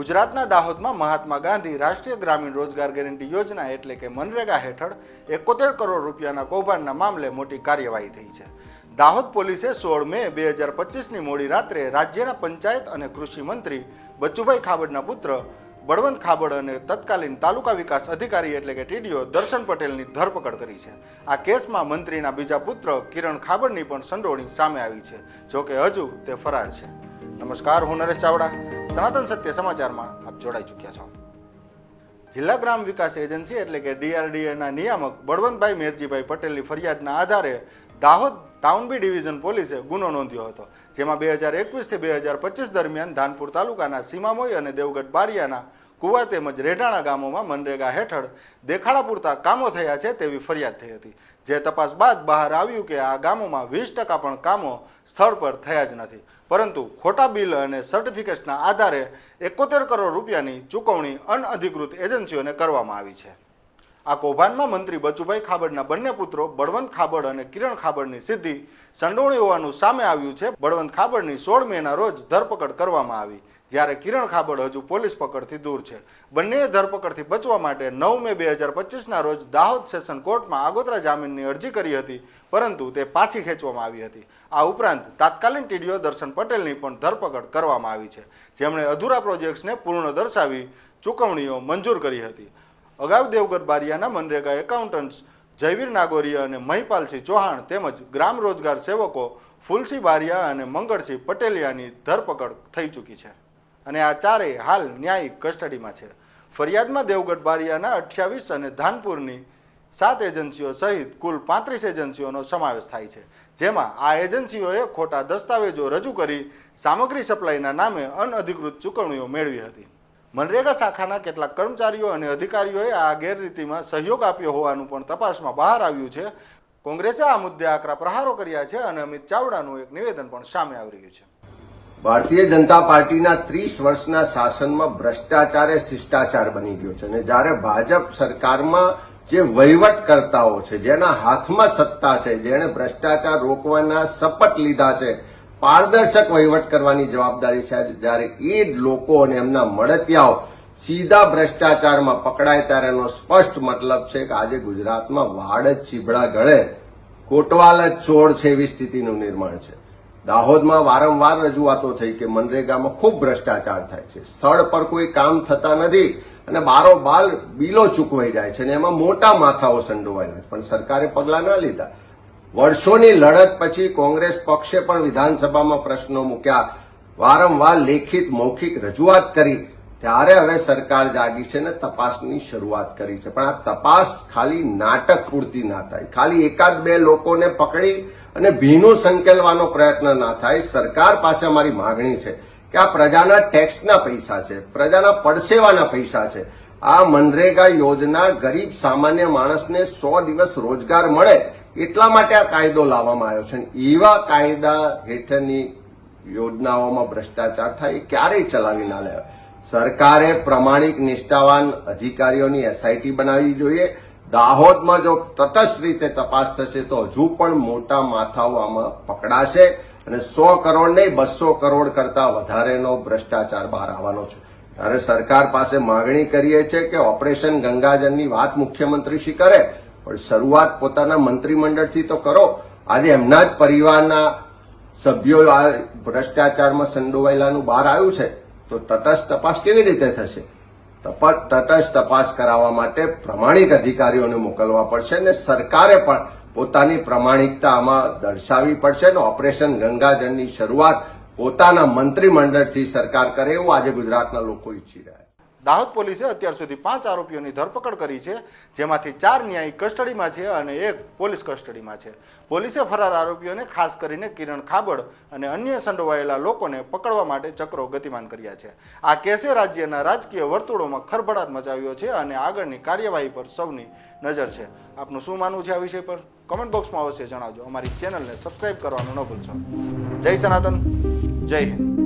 ગુજરાતના દાહોદમાં મહાત્મા ગાંધી રાષ્ટ્રીય ગ્રામીણ રોજગાર ગેરંટી યોજના એટલે કે મનરેગા હેઠળ એકોતેર કરોડ રૂપિયાના કૌભાંડના મામલે મોટી કાર્યવાહી થઈ છે. દાહોદ પોલીસે સોળ મે બે હજાર પચીસની મોડી રાત્રે રાજ્યના પંચાયત અને કૃષિ મંત્રી બચુભાઈ ખાબડના પુત્ર, બળવંત ખાબડ અને તત્કાલીન તાલુકા વિકાસ અધિકારી એટલે કે ટીડીઓ દર્શન પટેલની ધરપકડ કરી છે. આ કેસમાં મંત્રીના બીજા પુત્ર કિરણ ખાબડની પણ સંડોવણી સામે આવી છે. જોકે હજુ તે ફરાર છે. નમસ્કાર, હું નરેશ ચાવડા. સનાતન સત્ય સમાચારમાં આપ જોડાઈ ચૂક્યા છો. જિલ્લા ગ્રામ વિકાસ એજન્સી એટલે કે ડીઆરડીએના નિયામક બળવંતભાઈ મેરજીભાઈ પટેલની ફરિયાદના આધારે દાહોદ ટાઉન બી ડિવિઝન પોલીસે ગુનો નોંધ્યો હતો, જેમાં બે હજાર એકવીસથી બે હજાર પચીસ દરમિયાન ધાનપુર તાલુકાના સીમામોઈ અને દેવગઢ બારિયાના કુવા તેમજ રેઢાણા ગામોમાં મનરેગા હેઠળ દેખાડા પૂરતા કામો થયા છે તેવી ફરિયાદ થઈ હતી. જે તપાસ બાદ બહાર આવ્યું કે આ ગામોમાં વીસ ટકા પણ કામો સ્થળ પર થયા જ નથી. પરંતુ ખોટા બિલ અને સર્ટિફિકેટ્સના આધારે એકોતેર કરોડ રૂપિયાની ચૂકવણી અનઅધિકૃત એજન્સીઓને કરવામાં આવી છે. આ કૌભાંડમાં મંત્રી બચુભાઈ ખાબડના બંને પુત્રો બળવંત ખાબડ અને કિરણ ખાબડની સિદ્ધિ સંડોવણી હોવાનું સામે આવ્યું છે. બળવંત ખાબડની સોળ મેના રોજ ધરપકડ કરવામાં આવી, જ્યારે કિરણ ખાબડ હજુ પોલીસ પકડથી દૂર છે. બંનેએ ધરપકડથી બચવા માટે નવ મે બે હજાર પચીસના રોજ દાહોદ સેશન કોર્ટમાં આગોતરા જામીનની અરજી કરી હતી, પરંતુ તે પાછી ખેંચવામાં આવી હતી. આ ઉપરાંત તાત્કાલિન ટીડીઓ દર્શન પટેલની પણ ધરપકડ કરવામાં આવી છે, જેમણે અધૂરા પ્રોજેક્ટ્સને પૂર્ણ દર્શાવી ચૂકવણીઓ મંજૂર કરી હતી. અગાઉ દેવગઢ બારિયાના મનરેગા એકાઉન્ટન્ટ્સ જયવીર નાગોરિયા અને મહિપાલસિંહ ચૌહાણ તેમજ ગ્રામ રોજગાર સેવકો ફુલસિંહ બારિયા અને મંગળસિંહ પટેલિયાની ધરપકડ થઈ ચૂકી છે. અને આ ચારેય હાલ ન્યાયિક કસ્ટડીમાં છે. ફરિયાદમાં દેવગઢ બારિયાના અઠ્યાવીસ અને ધાનપુરની સાત એજન્સીઓ સહિત કુલ પાંત્રીસ એજન્સીઓનો સમાવેશ થાય છે. જેમાં આ એજન્સીઓએ ખોટા દસ્તાવેજો રજૂ કરી સામગ્રી સપ્લાયના નામે અનઅધિકૃત ચૂકવણીઓ મેળવી હતી. મનરેગા શાખાના કેટલાક કર્મચારીઓ અને અધિકારીઓએ આ ગેરરીતિમાં સહયોગ આપ્યો હોવાનું પણ તપાસમાં બહાર આવ્યું છે. કોંગ્રેસે આ મુદ્દે આકરા પ્રહારો કર્યા છે અને અમિત ચાવડાનું એક નિવેદન પણ સામે આવી રહ્યું છે. ભારતીય જનતા પાર્ટીના ત્રીસ વર્ષના શાસનમાં ભ્રષ્ટાચાર એ શિષ્ટાચાર બની ગયો છે અને જ્યારે ભાજપ સરકારમાં જે વહીવટકર્તાઓ છે, જેના હાથમાં સત્તા છે, જેણે ભ્રષ્ટાચાર રોકવાના શપથ લીધા છે પારદર્શક વહીવટ કરવાની જવાબદારી છે. જ્યારે એ જ લોકો અને એમના મળતિયાઓ સીધા ભ્રષ્ટાચારમાં પકડાય ત્યારે એનો સ્પષ્ટ મતલબ છે કે આજે ગુજરાતમાં વાડ જ ચીબડા ગળે, કોટવાલ જ ચોર છે એવી સ્થિતિનું નિર્માણ છે. દાહોદમાં વારંવાર રજૂઆતો થઈ કે મનરેગામાં ખૂબ ભ્રષ્ટાચાર થાય છે. સ્થળ પર કોઈ કામ થતા નથી અને બારોબાર બિલો ચૂકવાઈ જાય છે અને એમાં મોટા માથાઓ સંડોવાયેલા છે. પણ સરકારે પગલાં ના લીધા. વર્ષોની લડત પછી કોંગ્રેસ પક્ષે પણ વિધાનસભામાં પ્રશ્નો મૂક્યા. વારંવાર લેખિત મૌખિક રજૂઆત કરી. ત્યારે હવે સરકાર જાગી છે ને તપાસની શરૂઆત કરી છે. પણ આ તપાસ ખાલી નાટક પૂરતી ના થાય. ખાલી એકાદ બે લોકોને પકડી અને ભીનું સંકેલવાનો પ્રયત્ન ના થાય. સરકાર પાસે અમારી માગણી છે કે આ પ્રજાના ટેક્સના પૈસા છે, પ્રજાના પડસેવાના પૈસા છે. આ મનરેગા યોજના ગરીબ સામાન્ય માણસને સો દિવસ રોજગાર મળે એટલા માટે આ કાયદો લાવવામાં આવ્યો છે. એવા કાયદા હેઠળની યોજનાઓમાં ભ્રષ્ટાચાર થાય એ ક્યારેય ચલાવી ના લેવાય સરકારે પ્રમાણિક નિષ્ઠાવાન અધિકારીઓની એસઆઈટી બનાવવી જોઈએ. દાહોદમાં જો તટસ્થ રીતે તપાસ થશે તો હજુ પણ મોટા માથાઓ આમાં પકડાશે અને સો કરોડ નહીં, બસો કરોડ કરતા વધારેનો ભ્રષ્ટાચાર બહાર આવવાનો છે. ત્યારે સરકાર પાસે માગણી કરીએ છીએ કે ઓપરેશન ગંગાજળની વાત મુખ્યમંત્રી શ્રી કરે પણ શરૂઆત પોતાના મંત્રીમંડળથી તો કરો. આજે એમના જ પરિવારના સભ્યો આ ભ્રષ્ટાચારમાં સંડોવાયેલાનું બહાર આવ્યું છે. તો તટસ્થ તપાસ કેવી રીતે થશે? તટસ્થ તપાસ કરાવવા માટે પ્રમાણિક અધિકારીઓને મોકલવા પડશે અને સરકારે પણ પોતાની પ્રમાણિકતા આમાં દર્શાવવી પડશે અને ઓપરેશન ગંગાજળની શરૂઆત પોતાના મંત્રીમંડળથી સરકાર કરે એવું આજે ગુજરાતના લોકો ઈચ્છી રહ્યા છે. દાહોદ પોલીસે અત્યાર સુધી પાંચ આરોપીઓની ધરપકડ કરી છે, જેમાંથી ચાર ન્યાયિક કસ્ટડીમાં છે અને એક પોલીસ કસ્ટડીમાં છે. પોલીસે ફરાર આરોપીઓને ખાસ કરીને કિરણ ખાબડ અને અન્ય સંડોવાયેલા લોકોને પકડવા માટે ચક્રો ગતિમાન કર્યા છે. આ કેસે રાજ્યના રાજકીય વર્તુળોમાં ખળભળાટ મચાવ્યો છે અને આગળની કાર્યવાહી પર સૌની નજર છે. આપનું શું માનવું છે આ વિષય પર? કમેન્ટ બોક્સમાં અવશ્ય જણાવજો. અમારી ચેનલને સબસ્ક્રાઈબ કરવાનું ન ભૂલશો. જય સનાતન, જય હિન્દ.